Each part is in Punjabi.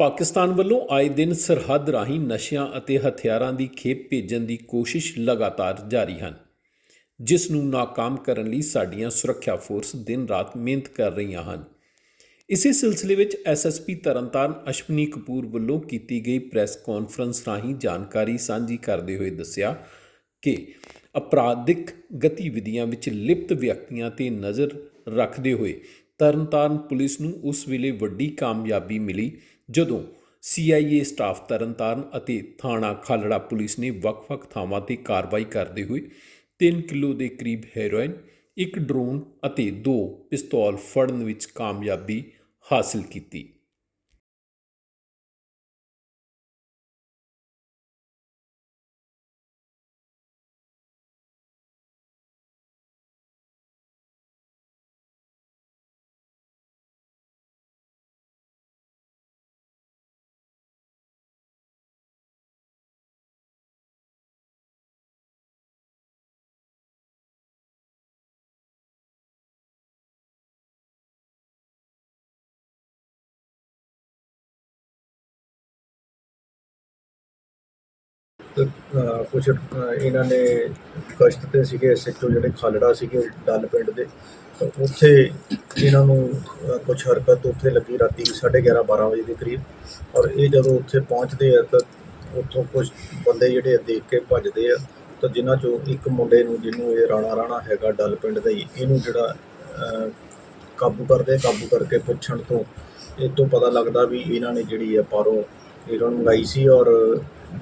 ਪਾਕਿਸਤਾਨ ਵੱਲੋਂ ਆਏ ਦਿਨ ਸਰਹੱਦ ਰਾਹੀਂ ਨਸ਼ਿਆਂ ਅਤੇ ਹਥਿਆਰਾਂ ਦੀ ਖੇਪ ਭੇਜਣ ਦੀ ਕੋਸ਼ਿਸ਼ ਲਗਾਤਾਰ ਜਾਰੀ ਹਨ, ਜਿਸ ਨੂੰ ਨਾਕਾਮ ਕਰਨ ਲਈ ਸਾਡੀਆਂ ਸੁਰੱਖਿਆ ਫੋਰਸ ਦਿਨ ਰਾਤ ਮਿਹਨਤ ਕਰ ਰਹੀਆਂ ਹਨ। ਇਸੇ ਸਿਲਸਿਲੇ ਵਿੱਚ ਐਸਐਸਪੀ ਤਰਨਤਾਰਨ ਅਸ਼ਵਨੀ ਕਪੂਰ ਵੱਲੋਂ ਕੀਤੀ ਗਈ ਪ੍ਰੈਸ ਕਾਨਫਰੰਸ ਰਾਹੀਂ ਜਾਣਕਾਰੀ ਸਾਂਝੀ ਕਰਦੇ ਹੋਏ ਦੱਸਿਆ ਕਿ ਅਪਰਾਧਿਕ ਗਤੀਵਿਧੀਆਂ ਵਿੱਚ ਲਿਪਤ ਵਿਅਕਤੀਆਂ ਤੇ ਨਜ਼ਰ ਰੱਖਦੇ ਹੋਏ ਤਰਨਤਾਰਨ ਪੁਲਿਸ ਨੂੰ ਉਸ ਵੇਲੇ ਵੱਡੀ ਕਾਮਯਾਬੀ ਮਿਲੀ, ਜਦੋਂ CIA ਸਟਾਫ ਤਰਨਤਾਰਨ ਅਤੇ ਥਾਣਾ ਖਾਲੜਾ ਪੁਲਿਸ ਨੇ ਵੱਖ-ਵੱਖ ਥਾਵਾਂ ਤੇ ਕਾਰਵਾਈ ਕਰਦੇ ਹੋਏ 3 ਕਿਲੋ ਦੇ ਕਰੀਬ ਹੈਰੋਇਨ, ਇੱਕ ਡਰੋਨ ਅਤੇ ਦੋ ਪਿਸਤੌਲ ਫੜਨ ਵਿੱਚ ਕਾਮਯਾਬੀ ਹਾਸਲ ਕੀਤੀ। ਕੁਝ ਇਹਨਾਂ ਨੇ ਗਸ਼ਤ ਤੇ ਸੀਗੇ ਐਸਐਚਓ ਜਿਹੜੇ ਖਾਲੜਾ ਸੀਗੇ, ਡੱਲ ਪਿੰਡ ਦੇ, ਤਾਂ ਉੱਥੇ ਇਹਨਾਂ ਨੂੰ ਕੁਝ ਹਰਕਤ ਉੱਥੇ ਲੱਗੀ ਰਾਤੀ 11:30 12 ਵਜੇ ਦੇ ਕਰੀਬ। ਔਰ ਇਹ ਜਦੋਂ ਉੱਥੇ ਪਹੁੰਚਦੇ ਆ, ਤਾਂ ਉੱਥੋਂ ਕੁਝ ਬੰਦੇ ਜਿਹੜੇ ਆ ਦੇਖ ਕੇ ਭੱਜਦੇ ਆ, ਤਾਂ ਜਿਨ੍ਹਾਂ ਚੋਂ ਇੱਕ ਮੁੰਡੇ ਨੂੰ, ਜਿਹਨੂੰ ਇਹ ਰਾਣਾ ਰਾਣਾ ਹੈਗਾ ਡੱਲ ਪਿੰਡ ਦਾ ਹੀ, ਇਹਨੂੰ ਜਿਹੜਾ ਕਾਬੂ ਕਰਦੇ ਕਾਬੂ ਕਰਕੇ ਪੁੱਛਣ ਤੋਂ, ਇਹ ਤੋਂ ਪਤਾ ਲੱਗਦਾ ਵੀ ਇਹਨਾਂ ਨੇ ਜਿਹੜੀ ਆ ਪਾਰੋਂ ਇਹਨਾਂ ਨੂੰ ਮੰਗਾਈ ਸੀ, ਔਰ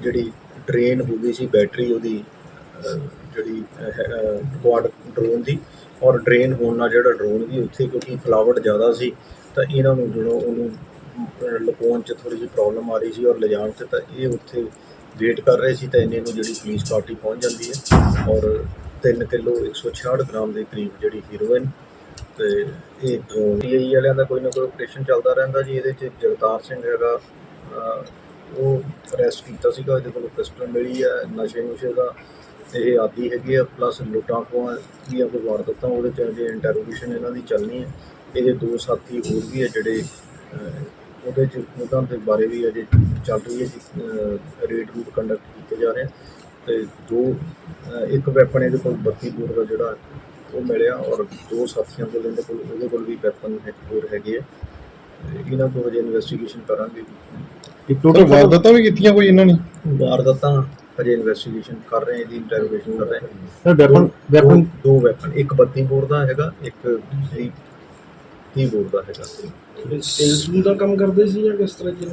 ਜਿਹੜੀ ਡਰੇਨ ਹੋ ਗਈ ਸੀ ਬੈਟਰੀ ਉਹਦੀ ਅਹ, ਜਿਹੜੀ ਕੁਆਡ ਡਰੋਨ ਦੀ ਔਰ ਡਰੇਨ ਹੋਣ ਨਾਲ ਜਿਹੜਾ ਡਰੋਨ ਵੀ ਉੱਥੇ ਕਿਉਂਕਿ ਫਲਾਵਟ ਜ਼ਿਆਦਾ ਸੀ ਤਾਂ ਇਹਨਾਂ ਨੂੰ ਜਦੋਂ ਉਹਨੂੰ ਅਹ, ਲੁਕਾਉਣ 'ਚ ਥੋੜੀ ਜਿਹੀ ਪ੍ਰੋਬਲਮ ਆ ਰਹੀ ਸੀ ਔਰ ਲਿਜਾਣ 'ਚ ਤਾਂ ਇਹ ਉੱਥੇ ਵੇਟ ਕਰ ਰਹੇ ਸੀ ਤਾਂ ਇਹਨੇ ਨੂੰ ਜਿਹੜੀ ਪੁਲਿਸ ਪਾਰਟੀ ਪਹੁੰਚ ਜਾਂਦੀ ਹੈ ਔਰ 3 ਕਿਲੋ 166 ਗ੍ਰਾਮ ਦੇ ਕਰੀਬ ਜਿਹੜੀ ਹੀਰੋਇਨ ਤੇ ਇਹ ਡਰੋਨ ਪੀਆਈ ਵਾਲਿਆਂ ਦਾ ਕੋਈ ਨਾ ਕੋਈ ਆਪਰੇਸ਼ਨ ਚੱਲਦਾ ਰਹਿੰਦਾ ਜੀ ਇਹਦੇ 'ਚ ਜਗਤਾਰ ਸਿੰਘ ਹੈਗਾ ਉਹ ਅਰੈਸਟ ਕੀਤਾ ਸੀਗਾ, ਇਹਦੇ ਕੋਲ ਪਿਸਟਲ ਮਿਲੀ ਹੈ ਨਸ਼ੇ ਨੁਸ਼ੇ ਦਾ। ਇਹ ਆਦੀ ਹੈਗੇ ਆ ਪਲੱਸ ਲੁੱਟਾਂ ਖੋਹਾਂ ਦੀਆਂ ਕੋਈ ਵਾਰਦਾਤਾਂ ਉਹਦੇ 'ਚ ਅਜੇ ਇੰਟਰੋਗੇਸ਼ਨ ਇਹਨਾਂ ਦੀ ਚੱਲਣੀ ਹੈ ਇਹਦੇ ਦੋ ਸਾਥੀ ਹੋਰ ਵੀ ਹੈ ਜਿਹੜੇ ਉਹਦੇ 'ਚ ਉਹਨਾਂ ਦੇ ਬਾਰੇ ਵੀ ਅਜੇ ਚੱਲ ਰਹੀ ਹੈ ਜੀ ਰੇਡ ਰੂਟ ਕੰਡਕਟ ਕੀਤੇ ਜਾ ਰਹੇ ਆ। ਤੇ ਦੋ ਇੱਕ ਵੈਪਨ ਇਹਦੇ ਕੋਲ 32 ਬੋਰ ਦਾ ਜਿਹੜਾ ਉਹ ਮਿਲਿਆ, ਔਰ ਦੋ ਸਾਥੀਆਂ ਕੋਲ ਇਹਦੇ ਕੋਲ, ਉਹਦੇ ਕੋਲ ਵੀ ਵੈਪਨ ਇੱਕ ਹੋਰ ਹੈਗੇ ਆ। ਤੇ ਇਹਨਾਂ ਤੋਂ ਅਜੇ ਇਨਵੈਸਟੀਗੇਸ਼ਨ ਕਰਾਂਗੇ। ਟੋਟਲ ਵਾਰਦਾਤਾਂ ਵੀ ਕੀਤੀਆਂ ਕੋਈ ਇਹਨਾਂ ਨੇ? ਵਾਰਦਾਤਾਂ ਹਜੇ ਇਨਵੈਸਟੀਗੇਸ਼ਨ ਕਰ ਰਹੇ ਹਾਂ ਇਹਦੀ ਇੰਟਰੋਗੇਸ਼ਨ ਕਰ ਰਹੇ ਹਾਂ। ਸਰ ਵੈਪਨ ਵੈਪਨ ਦੋ- ਵੈਪਨ ਇੱਕ 32 ਬੋਰ ਦਾ ਹੈਗਾ ਇੱਕ ਦੂਸਰੀ 30 ਬੋਰ ਦਾ ਹੈਗਾ। ਸੇਲਸਮੈਨ ਦਾ ਕੰਮ ਕਰਦੇ ਸੀ ਜਾਂ ਕਿਸ ਤਰ੍ਹਾਂ ਜੀ?